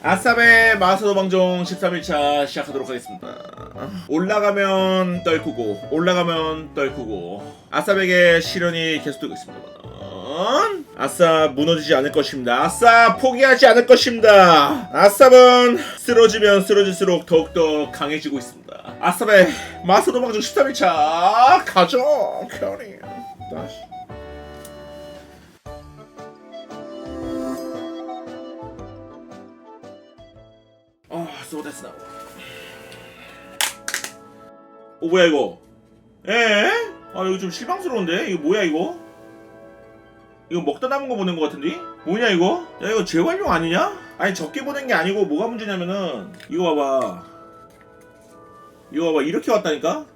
아싸베 마스터 방종 13일차 시작하도록 하겠습니다. 올라가면 떨구고 올라가면 떨구고 아싸백의 시련이 계속되고 있습니다. 아싸 무너지지 않을 것입니다. 아싸 포기하지 않을 것입니다. 아싸는 쓰러지면 쓰러질수록 더욱더 강해지고 있습니다. 아싸베 마스터 방종 13일차 가죠 캐리 다시 오 뭐야 이거? 에? 아 이거 좀 실망스러운데? 이거 뭐야 이거? 이거 먹다 남은 거 보낸 거 같은데? 뭐냐 이거? 야 이거 재활용 아니냐? 아니 적게 보낸 게 아니고 뭐가 문제냐면은 이거 봐봐 이거 봐봐 이렇게 왔다니까?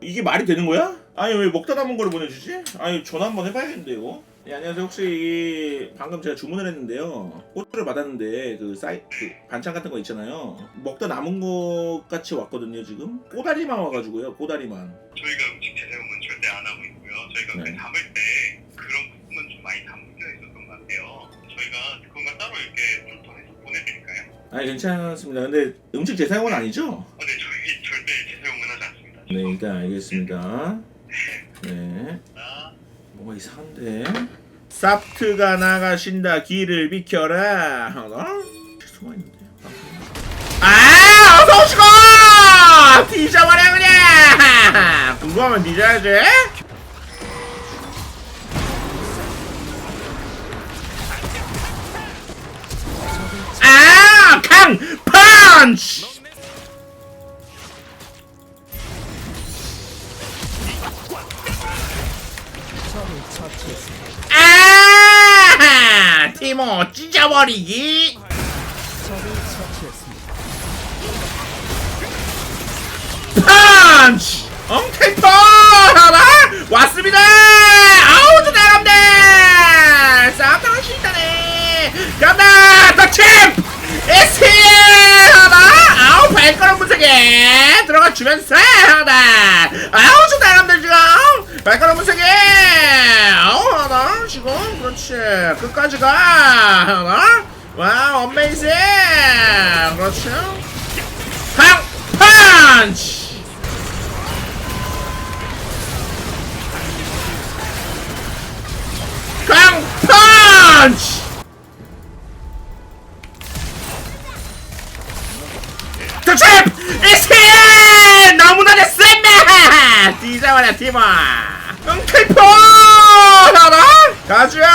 이게 말이 되는 거야? 아니 왜 먹다 남은 거를 보내주지? 아니 전화 한번 해봐야겠는데 이거 네, 안녕하세요 혹시 이 방금 제가 주문을 했는데요 호텔을 받았는데 그 사이 그 반찬 같은 거 있잖아요 먹다 남은 것 같이 왔거든요 지금 꼬다리만 와가지고요 꼬다리만 저희가 음식 재사용은 절대 안 하고 있고요. 저희가 네. 그 담을 때 그런 부분은 좀 많이 담겨 있었던 것 같아요. 저희가 그것만 따로 이렇게 좀더 해서 보내드릴까요? 아니 괜찮습니다 근데 음식 재사용은 아니죠? 어, 네, 저희 절대 재사용은 하지 않습니다. 네 일단 알겠습니다 네 아, 뭐가 이상한데. 사프트가 나가신다. 길을 비켜라. 어? 죄송했는데. 아 어서 오시고! 뒤져버려 그냥! 궁금하면 뒤져야지. 아 강 펀치 티모 찢어버리기? 펀치! 엉테이퍼 하나 왔습니다! 아우 저 사람들 싸움 당할 수 있다네! 간다! 더챔 에스 발걸음 분석에 들어가 주면서 하나 아우 저 사람들 지금. 발걸음 분석에. 아우 하나 지금. 그렇지. 끝까지 가 하나. 와우 어메이징 그렇지. 강 펀치 강 펀치 무나 됐습니다! 뒤져버려 팀원 응클포! 하나? 가자!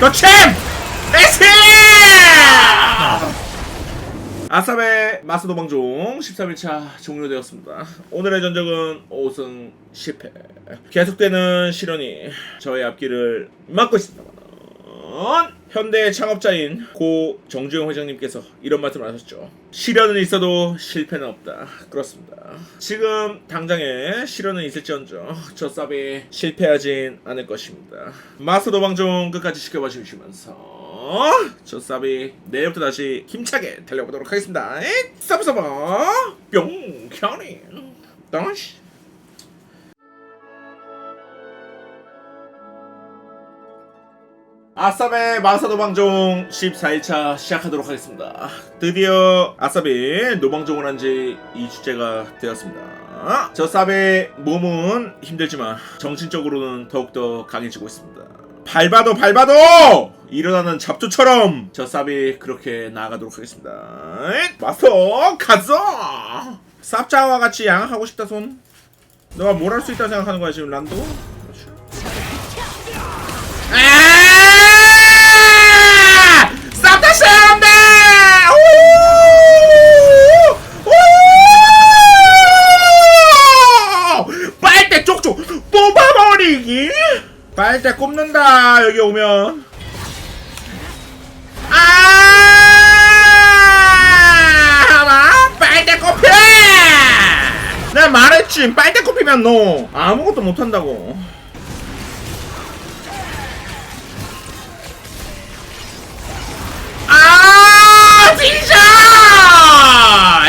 너챔! 에스! 아싸베 마스도 방종 13일차 종료되었습니다. 오늘의 전적은 5승 10패. 계속되는 실현이 저의 앞길을 막고 있습니다. 현대 창업자인 고 정주영 회장님께서 이런 말씀을 하셨죠. 시련은 있어도 실패는 없다. 그렇습니다. 지금 당장에 시련은 있을지언정 저 쌉이 실패하진 않을 것입니다. 마스 도방종 끝까지 지켜봐 주시면서 저 쌉이 내일부터 다시 힘차게 달려보도록 하겠습니다. 쌉싸봐 뿅 견이 다시 아싸베 마사 노방종 14일차 시작하도록 하겠습니다. 드디어 아싸베 노방종을 한 지 2주째가 되었습니다. 저 쌉의 몸은 힘들지만 정신적으로는 더욱더 강해지고 있습니다. 밟아도 밟아도 일어나는 잡초처럼 저 쌉이 그렇게 나아가도록 하겠습니다. 마스터 가자! 쌉자와 같이 양악하고 싶다 손. 너가 뭘 할 수 있다 생각하는 거야 지금 란도? 그 싸운다! 빨대 쪽쪽 뽑아버리기? 빨대 꼽는다 여기 오면 아 빨대 꼽혀! 내가 말했지 빨대 꼽히면 너 아무것도 못한다고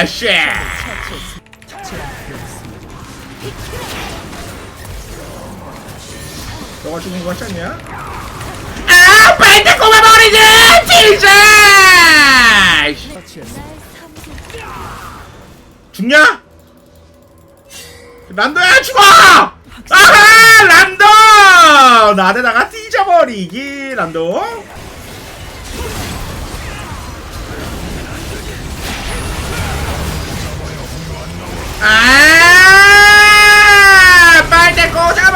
씨 너가 죽은 거 같지 않냐? 아 빨대 꼽아버리지 진짜 죽냐? 란도야 죽어! 아하 란도! 나대다가 뒤져버리기 란 도아 빨대 꽂아버리기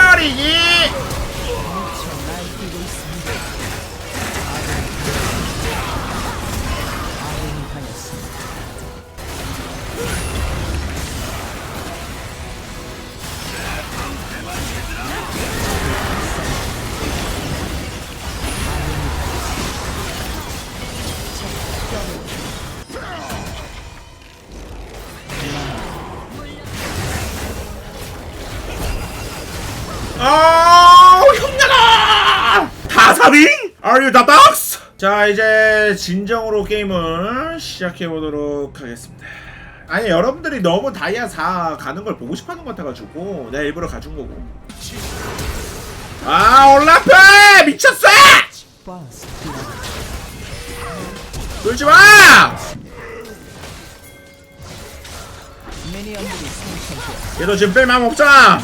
Are you the dogs? 자 이제 진정으로 게임을 시작해 보도록 하겠습니다. 아니 여러분들이 너무 다이아 4 가는 걸 보고 싶어하는 것 같아가지고 내가 일부러 가준 거고. 아 올라프 미쳤어! 놀지 마! 얘도 지금 뺄 마음 없잖아.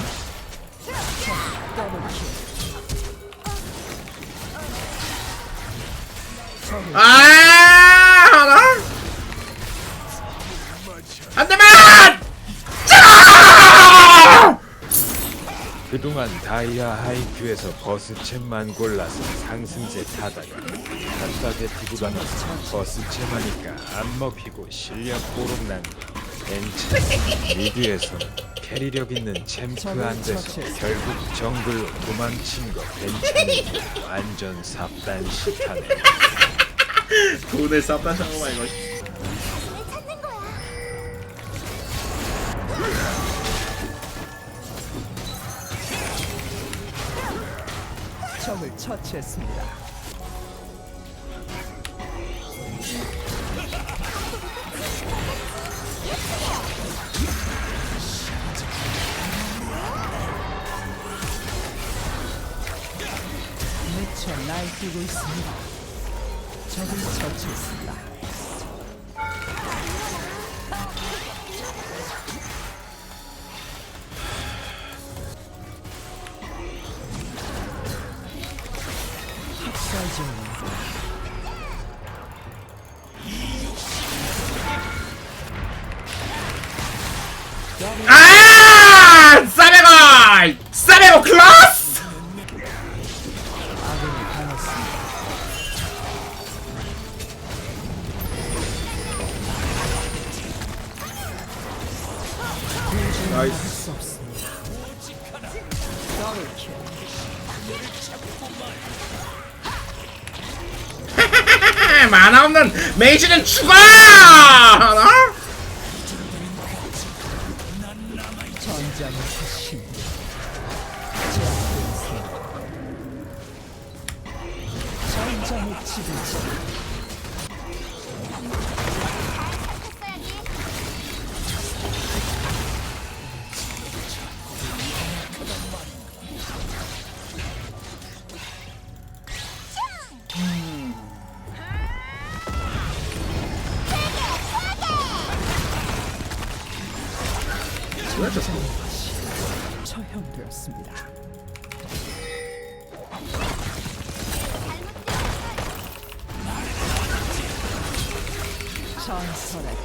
아 하나. 짜! 그동안 다이아 하이큐에서 버스챔만 골라서 상승세 타다가 답답해 두고 가면서 버스챔하니까 안 먹히고 실력 보록난 벤츠 리드에서 캐리력 있는 챔프 안 돼서 결국 정글 도망친 거 벤츠니 완전 삽단식하네 돈을 쌉다 샤고마 이거 적을 처치했습니다. 미쳐 날뛰고 있습니다. 적을 처치했습니다. 나이스. 만화 없는 메이지는 죽어 하 화신. 처형되었습니다. 전설의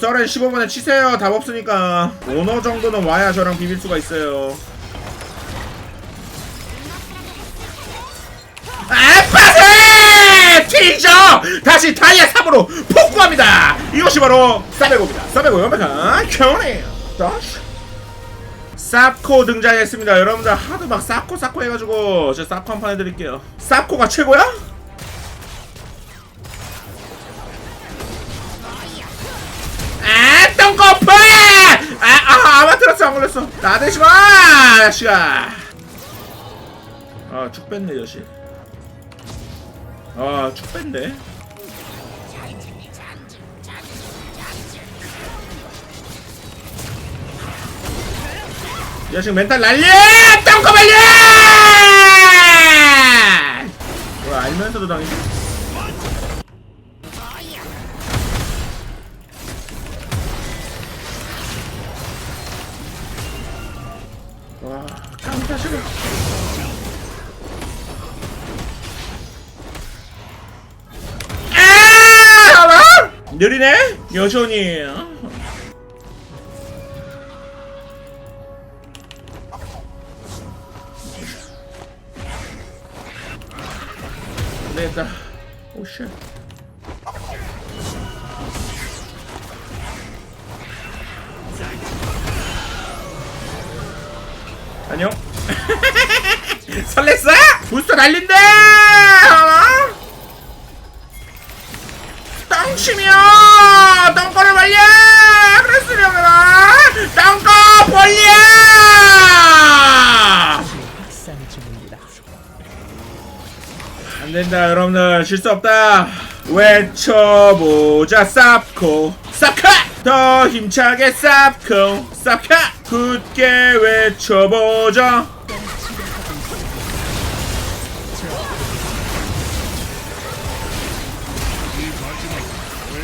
저는 15분에 치세요. 답 없으니까. 오너 정도는 와야 저랑 비빌 수가 있어요. 아빠세! 티저 다시 다이아 3으로 폭구합니다. 이것이 바로 싸베고입니다. 싸베고 연백한 겨울이에요 다시 쌉코 등장했습니다. 여러분들 하도 막 쌉코 쌉코 해가지고 제가 쌉코 한 판 해드릴게요. 쌉코가 최고야? 아 똥꼬프 아, 아 아마트라스 걸렸어 안 걸렸어. 나대지 마 자식아 아쭉 뺐네 자식 아쭉 뺐네 이 자식 멘탈 날려 똥꼬 말려 뭐 알면서도 당했지 와 깜짝이야 아! 느리네? 여전히 치며 똥꼬를 벌려! 그랬으면 똥꼬 벌려! 확산 중입니다. 안 된다 여러분들. 질수 없다. 외쳐보자 쌉코. 쌉카! 더 힘차게 쌉코. 쌉카! 굳게 외쳐보자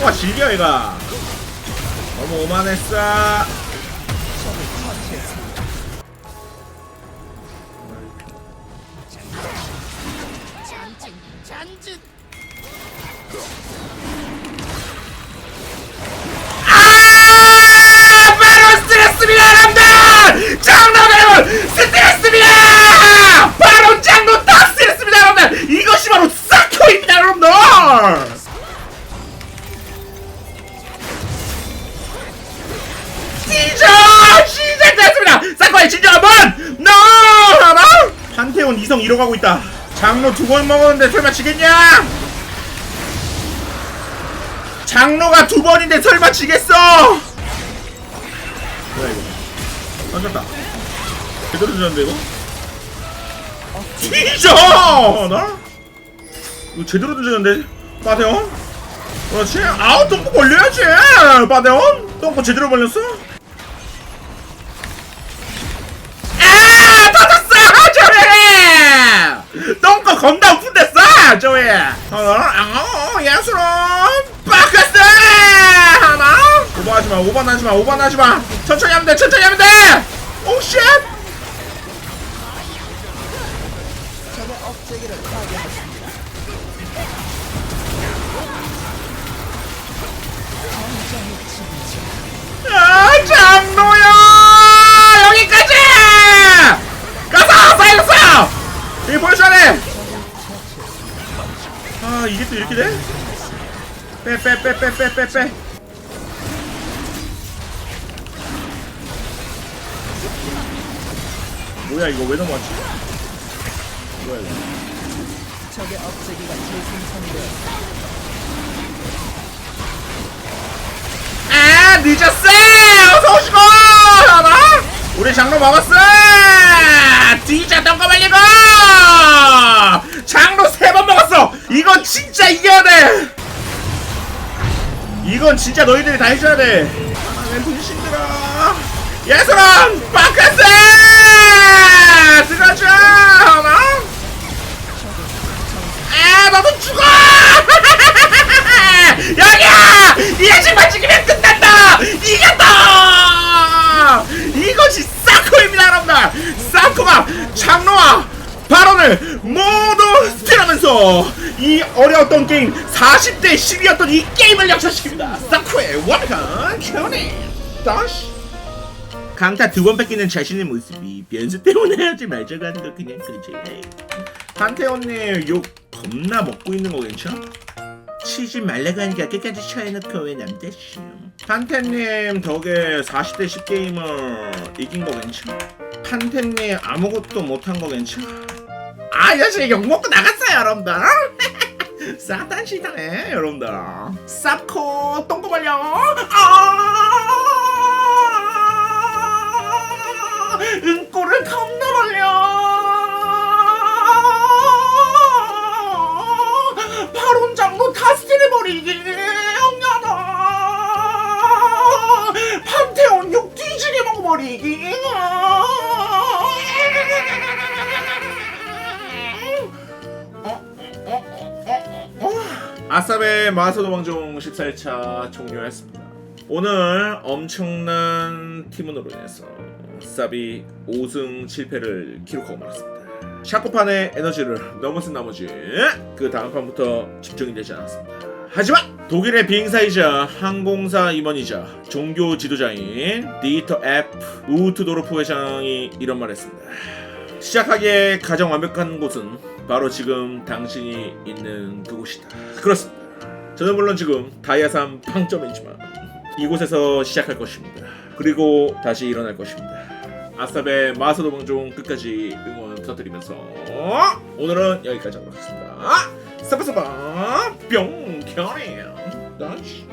똥꼬가 질겨 얘가 너무 오만했어 아! 바로 스트레스입니다 여러분들! 장로 여러분 스트레스 판테온 이성 1호 가고 있다 장로 두 번 먹었는데 설마 지겠냐? 장로가 두 번인데 설마 지겠어? 뭐야 이거? 던졌다. 제대로 던졌는데 이거? 뒤져! 나? 이거 제대로 던졌는데 빠데온? 그렇지? 아우 똥꼬 벌려야지! 빠데온? 똥꼬 제대로 벌렸어? 겁나 오픈됐어! 조회! 어, 어, 야수로 바카스! 하나? 오버하지마, 오버하지마, 오버하지마! 천천히 하면 돼, 천천히 하면 돼! 오, 쉣! 이렇게 돼? 빼, 빼, 빼, 빼, 빼, 빼, 빼. 뭐야, 이거 왜 넘어왔지? 뭐야, 이거. 적의 억제기가 재생산되었습니다. 아 늦었어 어서 오시고 하나 우리 장로 먹었어 뒤졌던 거 말리고 장로 세 번 먹었어! 이건 진짜 이겨야 돼! 이건 진짜 너희들이 다 해줘야 돼! 아내 분신들아 예술은 바카스! 들어가자 하나! 아 너도 죽어! 여기야! 이 정말 죽이면 끝난다! 이겼다 이것이 사코입니다 스틸하면서 이 어려웠던 게임 40대 10이었던 이 게임을 역전시킵니다 사쿠의 완벽한 견해 다시 강타 두 번 뺏기는 자신의 모습이 변수 때문에 하지 말자고 하는 거 그냥 그지 판테온님 욕 겁나 먹고 있는 거 괜찮아? 치지 말라고 하니까 끝까지 쳐해놓고 왜 남대시 판테님 덕에 40대 10 게임을 이긴 거 괜찮아? 판테님 아무것도 못한 거 괜찮아? 아, 이 자식 욕먹고 나갔어요, 여러분들. 싸단 시다네, 여러분들. 쌉코 똥꼬 벌려. 아! 응꼬를 겁나 벌려. 바론 장로 다스려버리기. 영야다. 판테온 욕 뒤지게 먹어버리기. 아싸베 마사도방종 14일차 종료했습니다. 오늘 엄청난 팀원으로 인해서 쌉이 5승 7패를 기록하고 말았습니다. 샤코판의 에너지를 쓴 나머지 그 다음 판부터 집중이 되지 않았습니다. 하지만 독일의 비행사이자 항공사 임원이자 종교 지도자인 디터 F 우트도르프 회장이 이런 말했습니다. 시작하기에 가장 완벽한 곳은 바로 지금 당신이 있는 그곳이다. 그렇습니다. 저는 물론 지금 다이아산 팡점이지만 이곳에서 시작할 것입니다. 그리고 다시 일어날 것입니다. 아싸베 마사도 방종 끝까지 응원 부탁드리면서 오늘은 여기까지 하도록 하겠습니다. 사바사바 뿅. 다시.